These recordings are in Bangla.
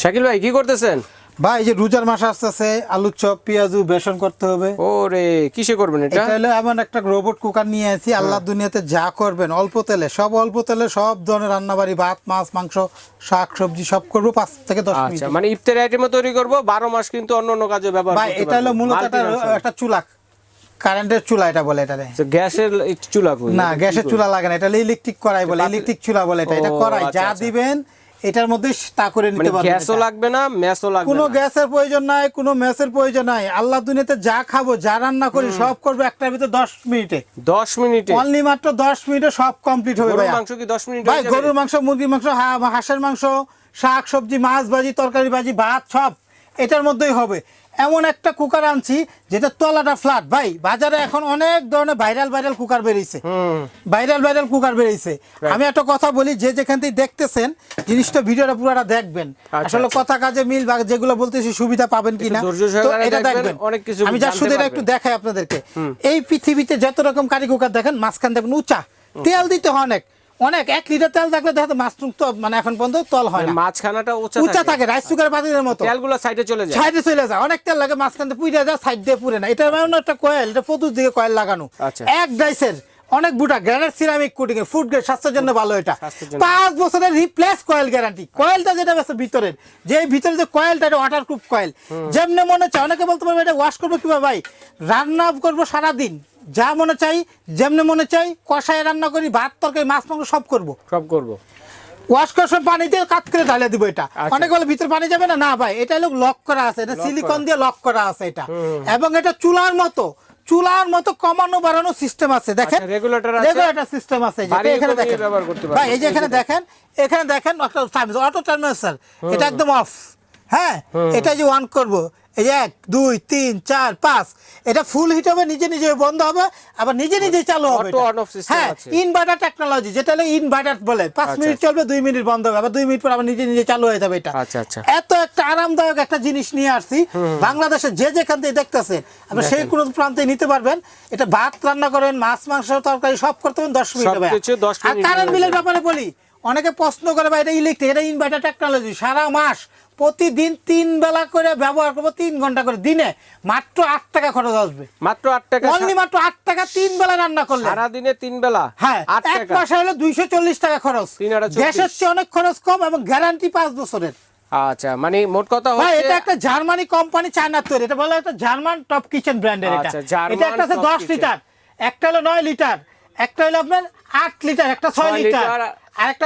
শাকিল ভাই কি করতেছেন? ভাই এই যে রোজার মাস আসতেছে আলুর চপ পেঁয়াজু বেসন করতে হবে। ওরে কিসে করবেন এটা? এটা হলো এমন একটা রোবট কুকার নিয়ে আসি আল্লাহ দুনিয়াতে যা করবেন অল্প তেলে সব অল্প তেলে সব ধরনের রান্নাবাড়ি ভাত মাছ মাংস শাক সবজি সব করব পাঁচ থেকে দশ মিনিট। আচ্ছা মানে ইফতারি আইটেমও তৈরি করব বারো মাস কিন্তু অন্য অন্য কাজে ব্যবহার ভাই এটা হলো মূলত একটা। একটা চুলা কারেন্টের চুলা এটা বলে এটারে। আচ্ছা, গ্যাসের চুলা কই? না গ্যাসের চুলা লাগে না এটা ইলেকট্রিক করাই বলে ইলেকট্রিক চুলা বলে এটা এটা আচ্ছা, যা আচ্ছা। দিবেন এটার মধ্যে তা করে মানে নিতে পারবেন গ্যাসও লাগবে না ম্যাসও লাগবে কোনো গ্যাসের প্রয়োজন নাই কোনো মেসের প্রয়োজন নাই। আল্লাহ দুনিয়াতে যা খাব যা রান্না করি সব করব একটার ভিতরে দশ মিনিটে। দশ মিনিটে? অনলি মাত্র দশ মিনিটে সব কমপ্লিট হবে গরুর মাংস কি দশ মিনিট ভাই গরুর মাংস মুরগির মাংস হাঁসের মাংস শাক সবজি মাছ ভাজি তরকারি ভাজি ভাত সব এটার মধ্যেই হবে। এমন একটা কুকার আনছি যেটা তলাটা ফ্ল্যাট ভাই বাজারে এখন অনেক ধরনের ভাইরাল ভাইরাল কুকার বেরিয়েছে। ভাইরাল ভাইরাল কুকার বেরিয়েছে। আমি একটা কথা বলি যে যেখান থেকে দেখতেছেন জিনিসটা ভিডিওটা পুরোটা দেখবেন। আচ্ছা, আসলে আচ্ছা। কথা কাজে মিল বা যেগুলো বলতেছি সুবিধা পাবেন কিনা এটা দেখবেন, দেখবেন। অনেক কিছু আমি যা শুধু এটা একটু দেখাই আপনাদেরকে। এই পৃথিবীতে যত রকম কারি কুকার দেখেন মাঝখান দেখবেন উঁচা। তেল দিতে হয় অনেক। অনেক এক লিটার তেল থাকলে দেখো মাছরুম তো মানে এখন পর্যন্ত তল হয় না। মাঝখানাটা উঁচা উঁচা থাকে। রাইস কুকার পাতিলের মতো। তেলগুলো সাইডে চলে যায়। সাইডে চলে যায়। অনেক তেল লাগে মাঝখান পুড়ে যায় সাইড দিয়ে পুড়ে না। এটা এমন একটা কয়েল এটা প্রচুর দিকে কয়েল লাগানো। আচ্ছা। এক ডাইসের অনেক বুটা গ্রানাইট সিরামিক কোটিং এর ফুড গ্রেড স্বাস্থ্যের জন্য ভালো এটা। পাঁচ বছরের রিপ্লেস কয়েল গ্যারান্টি কয়েলটা যেটা আছে ভিতরের যে ভিতরে যে কয়েলটা এটা ওয়াটার প্রুফ কয়েল যেমনি মনে হচ্ছে অনেকে বলতে পারবে এটা ওয়াশ করব কীভাবে ভাই? রান্না করব সারাদিন। যা মনে চাই যেমনি মনে চাই কষায় রান্না করি ভাত তরকারি মাছ মাংস সব করব। সব করব। ওয়াশ করার সময় পানি দিয়ে কাট করে ঢালে দিব এটা। আচ্ছা। অনেক বলে ভিতরে পানি যাবে না? না ভাই এটা লোক লক করা আছে এটা সিলিকন দিয়ে লক করা আছে এটা। এবং এটা চুলার মতো চুলার মতো কমানো বাড়ানো সিস্টেম আছে দেখেন? আচ্ছা, আছে। রেগুলেটর সিস্টেম আছে এখানে দেখেন। ভাই এই যে এখানে দেখেন। এখানে দেখেন অটো টার্মিনাল এটা একদম অফ হ্যাঁ এটা যে অন করব এই যে এক দুই তিন চার পাঁচ এটা ফুল হিট হবে নিজে নিজে বন্ধ হবে আবার নিজে নিজে চালু হবে হ্যাঁ ইনভার্টার টেকনোলজি যেটা হলো ইনভার্টার বলে পাঁচ আচ্ছা, মিনিট চলবে দুই মিনিট বন্ধ হবে আবার দুই মিনিট পর আবার নিজে নিজে চালু হয়ে যাবে এটা। আচ্ছা, আচ্ছা। এত একটা আরামদায়ক একটা জিনিস নিয়ে আসছি। বাংলাদেশে যে যেখান থেকে দেখতেছেন আপনি সেই কোনো প্রান্তে নিতে পারবেন। এটা ভাত রান্না করেন মাছ মাংস তরকারি সব করতে পারেন দশ মিনিট হবে। আর কারেন্ট বিলের ব্যাপারে বলি অনেকে প্রশ্ন করে ভাই এটা ইলেকট্রিক এটা ইনভার্টার টেকনোলজি সারা মাস প্রতিদিন তিন বেলা করে ব্যবহার করব তিন ঘণ্টা করে দিনে মাত্র আট টাকা খরচ আসবে। মাত্র আট টাকা অনলি মাত্র আট টাকা তিন বেলা রান্না করলে। সারা দিনে তিন বেলা? হ্যাঁ এক মাসে হলো দুইশো চল্লিশ টাকা খরচ। গ্যাসের চেয়ে অনেক খরচ কম এবং গ্যারান্টি পাঁচ বছরের। আচ্ছা মানে মোট কথা ভাই হচ্ছে এটা একটা জার্মানি কোম্পানি চায়নার তৈরি। এটা বলে একটা জার্মান টপ কিচেন ব্র্যান্ডের এটা। আচ্ছা, এটা একটা আছে top দশ kitchen। লিটার একটা হলো নয় লিটার। একটা হলো আপনার আট লিটার একটা ছয় লিটার।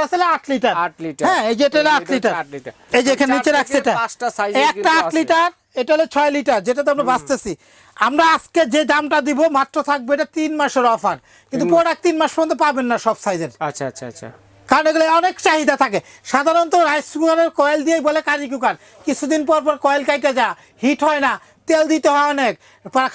আছে আট লিটার। আট লিটার। হ্যাঁ এই যে এটা আট লিটার। হচ্ছে আট লিটার। এই যে এখানে নিচে রাখছে এটা। পাঁচটা size এর একটা আট লিটার এটা হলো ছয় লিটার যেটাতে আমরা বাঁচতেছি। আমরা আজকে যে দামটা দিব মাত্র থাকবে এটা তিন মাসের অফার কিন্তু প্রোডাক্ট তিন মাস পর্যন্ত পাবেন না সব সাইজের আচ্ছা আচ্ছা আচ্ছা। কারণ এগুলো অনেক চাহিদা থাকে। সাধারণত রাইস কুকারের কয়েল দিয়েই বলে কারি কুকার কিছুদিন পর পর কয়েল কাইটে যা হিট হয় না। তেল দিতে হয় অনেক।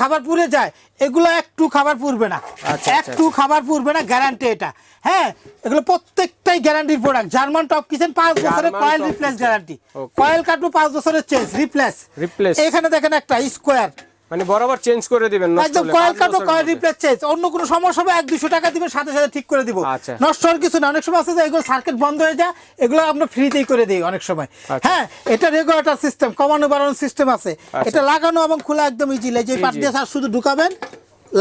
খাবার পুড়ে যায়। এগুলো একটু খাবার পুড়বে না। আচ্ছা, একটু খাবার পুড়বে না গ্যারান্টি এটা। হ্যাঁ এগুলো প্রত্যেকটাই গ্যারান্টির প্রোডাক্ট জার্মান টপ কিচেন পাঁচ বছরের কয়েল রিপ্লেস গ্যারান্টি. কয়েল কাটু পাঁচ বছরের চেঞ্জ রিপ্লেস রিপ্লেস এখানে দেখেন একটা স্কোয়ার মানে বরাবর চেঞ্জ করে দিবেন একদম কয়েল কাটো কয়েল রিপ্লেস চেঞ্জ অন্য কোনো সমস্যা হবে এক দুশো টাকা দিবেন সাথে সাথে ঠিক করে দিব। আচ্ছা। নষ্ট হওয়ার কিছু না অনেক সময় আছে যে এগুলো সার্কিট বন্ধ হয়ে যায় এগুলো আমরা ফ্রিতেই করে দিই অনেক সময়। আচ্ছা। হ্যাঁ এটা রেগুলেটর সিস্টেম কমানো বাড়ানোর সিস্টেম আছে। আচ্ছা। এটা লাগানো এবং খোলা একদম ইজি লাগে যে পাট দিয়ে শুধু ঢুকাবেন।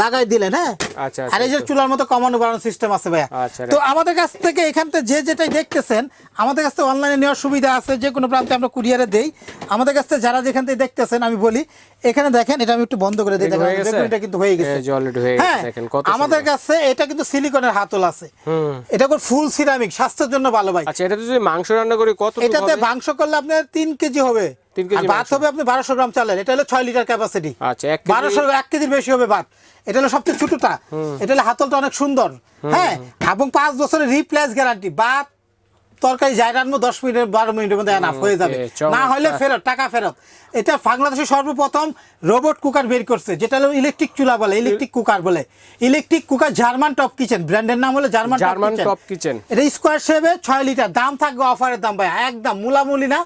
লাগাই দিলেন হ্যাঁ? আচ্ছা, আর এই যে আচ্ছা। চুলার মতো কমানো বাড়ানোর সিস্টেম আছে ভাইয়া। আচ্ছা, তো আমাদের কাছ থেকে এখান থেকে যে যেটাই দেখতেছেন আমাদের কাছ থেকে অনলাইনে নেওয়ার সুবিধা আছে যে কোনো প্রান্তে আমরা কুরিয়ারে দেই। আমাদের কাছ থেকে যারা যেখান থেকে দেখতেছেন আমি বলি এখানে দেখেন এটা আমি একটু বন্ধ করে দিই এটা দেখেন গেছে? কিন্তু হয়ে গেছে। হয়ে গেছে, দেখেন কত আমাদের কাছে এটা কিন্তু সিলিকনের হাতল আছে। হুম। এটা করে ফুল সিরামিক স্বাস্থ্যের জন্য ভালো ভাই। আচ্ছা এটা যদি মাংস রান্না করি কত এটাতে মাংস করলে আপনার তিন কেজি হবে। তিন কেজি ভাত হবে আপনি বারোশো গ্রাম চালের এটা হলো ছয় লিটার ক্যাপাসিটি আচ্ছা, বারোশো এক কেজির বেশি হবে ভাত। এটা হলো সবচেয়ে ছোটটা। এটা হলো হাতলটা অনেক সুন্দর। হ্যাঁ এবং পাঁচ বছরের রিপ্লেস গ্যারান্টি ভাত তরকারি রান্না দশ বারো মিনিটের মধ্যে এনাফ হয়ে যাবে। না হলে ফেরত টাকা ফেরত। এটা বাংলাদেশে সর্বপ্রথম রোবট কুকার বের করছে যেটা হলো ইলেকট্রিক চুলা বলে ইলেকট্রিক কুকার বলে। Electric cooker German top kitchen ব্র্যান্ডের নাম হলো জার্মান টপ কিচেন এটা স্কোয়ার শেপে ছয় লিটার। দাম থাকবে অফারের দাম ভাই একদম মুলামুলি না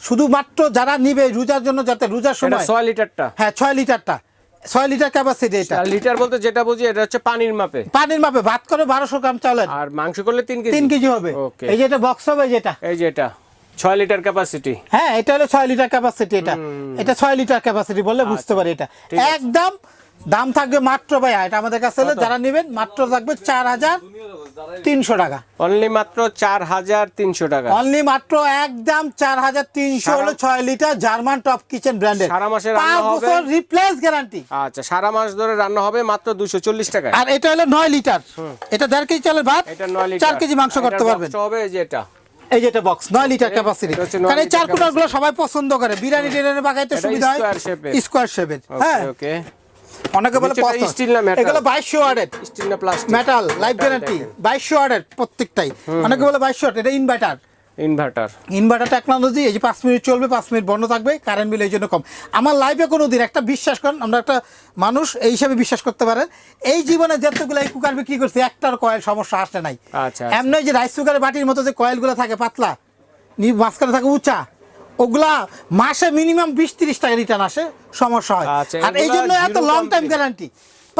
শুধুমাত্র যারা নিবে রোজার জন্য যাতে রোজার সময় ছয় লিটারটা। হ্যাঁ ছয় লিটারটা। ছয় লিটার ক্যাপাসিটি এটা। লিটার বলতে যেটা বুঝি এটা হচ্ছে পানির মাপে। পানির মাপে ভাত করে বারোশো গ্রাম চালের। আর মাংস করলে তিন কেজি। তিন কেজি হবে। এই যে বক্স হবে যেটা এই যে এটা। ছয় লিটার ক্যাপাসিটি হ্যাঁ এটা হলো ছয় লিটার ক্যাপাসিটি এটা। এটা ছয় লিটার ক্যাপাসিটি বললে বুঝতে পারি এটা। একদম দাম থাকবে মাত্র ভাই এটা আমাদের কাছে যারা নেবেন মাত্র থাকবে চার হাজার তিনশো টাকা। অনলি মাত্র চার হাজার তিনশো টাকা। অনলি মাত্র একদম চার হাজার তিনশো হলো ছয় লিটার জার্মান টপ কিচেন ব্র্যান্ডের। সারা মাসে পাঁচ বছর রিপ্লেস গ্যারান্টি আচ্ছা সারা মাস ধরে রান্না হবে মাত্র দুশো চল্লিশ টাকায়। আর এটা হলো নয় লিটার। এটা দেড় কেজি চালের ভাত এটা নয় লিটার। চার কেজি মাংস করতে পারবেন। হবে এই এই যেটা বক্স নয় লিটার ক্যাপাসিটি কারণ এই চার লিটার কুটারগুলো সবাই পছন্দ করে। বিরিয়ানি টিরিয়ানি বাগাইতে সুবিধা হয়। স্কোয়ার শেপের হ্যাঁ। ওকে ওকে অনেকে বলে steel না metal? এগুলো বাইশশো ওয়ার্ডের স্টিল না প্লাস্টিক মেটাল লাইফ গ্যারান্টি বাইশশো ওয়ার্ডের প্রত্যেকটাই। অনেকে বলে বাইশশো ওয়াট এটা ইনভার্টার ইনভার্টার ইনভার্টার টেকনোলজি এই যে পাঁচ মিনিট চলবে পাঁচ মিনিট বন্ধ থাকবে কারেন্ট বিল এই জন্য কম। আমার লাইফে কোনো দিন একটা বিশ্বাস করেন আমরা একটা মানুষ এই হিসাবে বিশ্বাস করতে পারেন এই জীবনে যতগুলো এই কুকার বিক্রি করছি একটার কয়েল সমস্যা আসে নাই। আচ্ছা, আচ্ছা। এমনি যে রাইস কুকারের বাটির মতো যে কয়েলগুলো থাকে পাতলা নি- মাঝখানে থাকে উঁচা ওগুলা মাসে মিনিমাম বিশ তিরিশ টাকা রিটার্ন আসে। সমস্যা হয়। আচ্ছা, আর এই জন্য এত লং টাইম গ্যারান্টি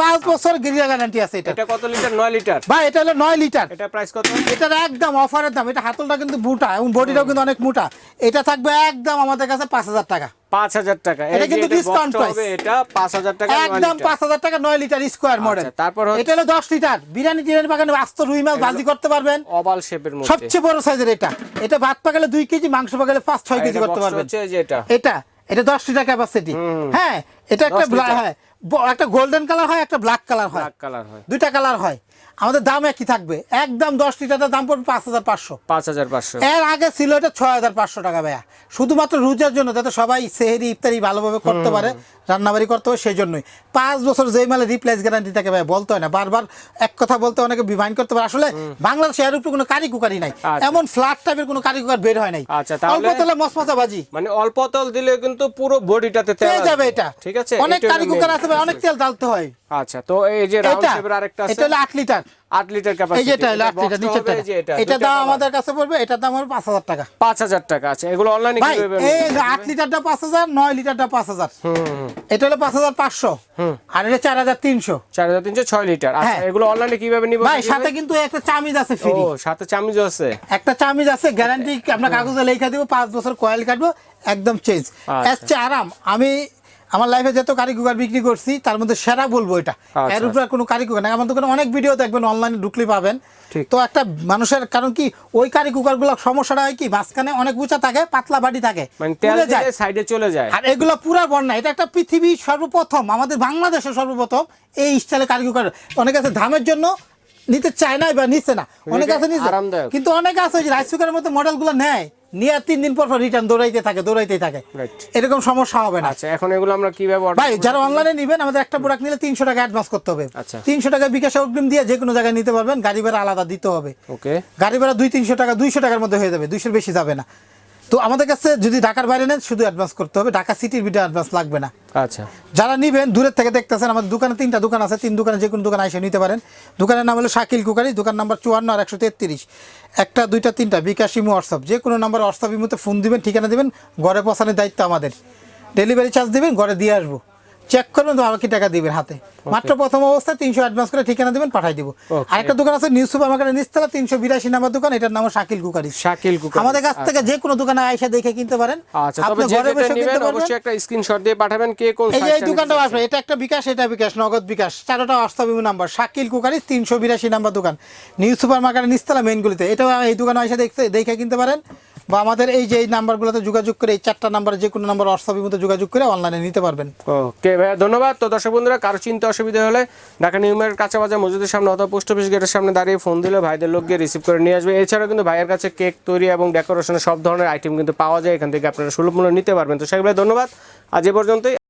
পাঁচ বছর গেরিয়া গ্যারান্টি আছে এটা। এটা কত লিটার? নয় লিটার। ভাই এটা হলো লিটার। এটা প্রাইস কত? এটার একদম অফারের দাম। এটা হাতলটা কিন্তু মোটা এবং বডিটাও কিন্তু অনেক মোটা। এটা থাকবে একদম আমাদের কাছে টাকা। পাঁচ হাজার টাকা। এটা কিন্তু এটার discount box টা price। হবে এটা পাঁচ হাজার টাকা একদম লিটার। পাঁচ হাজার টাকা নয় লিটার স্কোয়ার মডেল তারপর এটা হলো দশ লিটার। বিরিয়ানি টিরিয়ানি বাগানে আস্ত রুই মাছ ভাজি করতে পারবেন। ওভাল শেপের মধ্যে। সবচেয়ে বড় সাইজের এটা। এটা ভাত পাকালে দুই কেজি মাংস পাকালে পাঁচ ছয় আর কেজি করতে পারবেন। এটা। এটা। এটা দশ লিটার ক্যাপাসিটি হ্যাঁ এটা একটা 10 হ্যাঁ। একটা গোল্ডেন কালার হয় একটা ব্ল্যাক কালার হয়। ব্ল্যাক কালার হয়। দুইটা কালার হয়। আমাদের দাম একই থাকবে। একদম দশ লিটারের দাম পড়বে পাঁচ হাজার পাঁচশো। পাঁচ হাজার পাঁচশো। এর আগে ছিল এটা ছয় হাজার পাঁচশো টাকা ভাইয়া। শুধুমাত্র রুজার জন্য যাতে সবাই সেহেরি ইফতারি ভালোভাবে করতে পারে রান্নাবাড়ি করতে পারে সেই জন্যই। পাঁচ বছর যেই মালে রিপ্লেস গ্যারান্টি থাকে ভাই বলতে হয় না। বারবার এক কথা বলতে অনেকে বিমাইন করতে পারে। আসলে বাংলাদেশে এর উপরে কোনো কারি কুকারি নাই। আচ্ছা। এমন ফ্ল্যাট টাইপের কোনো কারি কুকার বের হয় নাই। আচ্ছা, অল্প তেলে মশমশা বাজি মানে অল্প তেল দিলে কিন্তু পুরো বডিটাতে তেল যাবে এটা। ঠিক আছে? অনেক কারি কুকার আছে ভাই অনেক তেল ঢালতে হয়। আচ্ছা তো এই যে রাউন্ড শেপের আরেকটা আছে। এটা হলো আট লিটার। আট লিটার এই ক্যাপাসিটি যেটা হলো লিটার নিচেরটা। এটা দাম আমাদের কাছে পড়বে এটার দাম হবে পাঁচ হাজার টাকা। পাঁচ হাজার টাকা আছে। এগুলো অনলাইনে ভাই কীভাবে এই আট লিটারটা পাঁচ হাজার নয় লিটারটা পাঁচ হাজার। এটা হলো পাঁচ হাজার পাঁচশো। আর এটা চার হাজার তিনশো। চার হাজার তিনশো ছয় লিটার। আচ্ছা হ্যাঁ। এগুলো অনলাইনে কীভাবে নিব? ভাই সাথে কিন্তু একটা চামিজ আছে ফ্রি ও সাথে চামিজ আছে। একটা চামিজ আছে গ্যারান্টি আপনার কাগজে লেখা দিব পাঁচ বছর কয়েল কাটবো একদম চেঞ্জ আচ্ছা। আরাম আমি আমার লাইফে যত কারি কুকার বিক্রি করছি তার মধ্যে সেরা বলব এটা। আচ্ছা, এর উপরে কোনো কারি কুকার না আমার দোকানে অনেক ভিডিও দেখবেন অনলাইনে ঢুকলে পাবেন। তো একটা মানুষের কারণ কি ওই কারি কুকারগুলো সমস্যাটা হয় কি মাঝখানে অনেক উঁচা থাকে পাতলা বাটি থাকে মানে সাইডে চলে যায়। আর এগুলো পুরা বন্যা এটা একটা পৃথিবীর সর্বপ্রথম আমাদের বাংলাদেশের সর্বপ্রথম এই স্টাইলে কারি কুকার অনেকে আছে ধামের জন্য নিতে চায় না বা নিচ্ছে না। অনেক আছে নিচ্ছে। কিন্তু অনেক আছে রাইস কুকারের মতো মডেলগুলো নেয়। নিয়ে তিন দিন পর পর রিটার্ন দৌড়াইতে থাকে থাকে। এরকম সমস্যা হবে না। আচ্ছা এখন এগুলো আমরা কীভাবে ভাই যারা অনলাইনে নিবেন আমাদের একটা প্রোডাক্ট নিলে তিনশো টাকা অ্যাডভান্স করতে হবে। আচ্ছা। তিনশো টাকা বিকাশে অগ্রিম দিয়ে যে কোনো জায়গায় নিতে পারবেন গাড়ি ভাড়া আলাদা দিতে হবে। ওকে গাড়ি ভাড়া দুই তিনশো টাকা দুইশো টাকার মধ্যে হয়ে যাবে দুইশোর বেশি যাবে না। তো আমাদের কাছে যদি ঢাকার বাইরে নেন শুধু অ্যাডভান্স করতে হবে। ঢাকা সিটির ভিতরে অ্যাডভান্স লাগবে না। আচ্ছা। যারা নিবেন দূরের থেকে দেখতেছেন আমাদের দোকানে তিনটা দোকান আছে তিন দোকানে যে কোনো দোকানে এসে নিতে পারেন। দোকানের নাম হলো শাকিল কুকারি দোকান নাম্বার চুয়ান্ন আর একশো তেত্রিশ। একটা দুইটা তিনটা বিকাশ ইমো হোয়াটসঅ্যাপ। যে কোনো নাম্বার হোয়াটসঅ্যাপ ইমোতে ফোন দিবেন ঠিকানা দিবেন ঘরে পৌঁছানোর দায়িত্ব আমাদের। ডেলিভারি চার্জ দিবেন ঘরে দিয়ে আসব। চেক করবেন তো বাকি টাকা দিবেন হাতে। মাত্র প্রথম অবস্থায় তিনশো অ্যাডভান্স করে ঠিকানা দিবেন পাঠাই দিব। Okay. আরেকটা দোকান আছে নিউজ সুপার মার্কেটের নিচতলা তিনশো বিরাশি নাম্বার দোকান এটার নাম শাকিল কুকারি। শাকিল কুকার। আমাদের কাছ থেকে যে কোনো দোকানে আইসা দেখে কিনতে পারেন। আচ্ছা আপনি ঘরে বসে কিনতে পারবেন। অবশ্যই একটা স্ক্রিনশট দিয়ে পাঠাবেন কে কোন এই যে এই দোকানটা আসবে এটা একটা বিকাশ এটা বিকাশ নগদ বিকাশ চারোটা অস্তাবি নাম্বার শাকিল কুকারি তিনশো বিরাশি নাম্বার দোকান। নিউ সুপার মার্কেটের নিস্তলা মেইনগুলিতে এটাও এই দোকানে এসে দেখতে দেখে কিনতে পারেন। বা আমাদের এই যে এই নাম্বারগুলোতে যোগাযোগ করে, এই চারটা নাম্বার যে কোনো নাম্বার হোয়াটসঅ্যাপের মধ্যে যোগাযোগ করে অনলাইনে নিতে পারবেন। ওকে ভাইয়া, ধন্যবাদ। তো দর্শক বন্ধুরা, কারও চিন্তা অসুবিধা হলে ঢাকা নিউমের কাঁচা বাজার মসজিদের সামনে অথবা পোস্ট অফিস গেটের সামনে দাঁড়িয়ে ফোন দিলে ভাইদের লোক গিয়ে রিসিভ করে নিয়ে আসবে। এছাড়াও কিন্তু ভাইয়ের কাছে কেক তৈরি এবং ডেকোরেশনের সব ধরনের আইটেম কিন্তু পাওয়া যায়। এখান থেকে আপনারা সুলভ মূল্য নিতে পারবেন। তো সেগুলো ধন্যবাদ। আজ এ পর্যন্তই।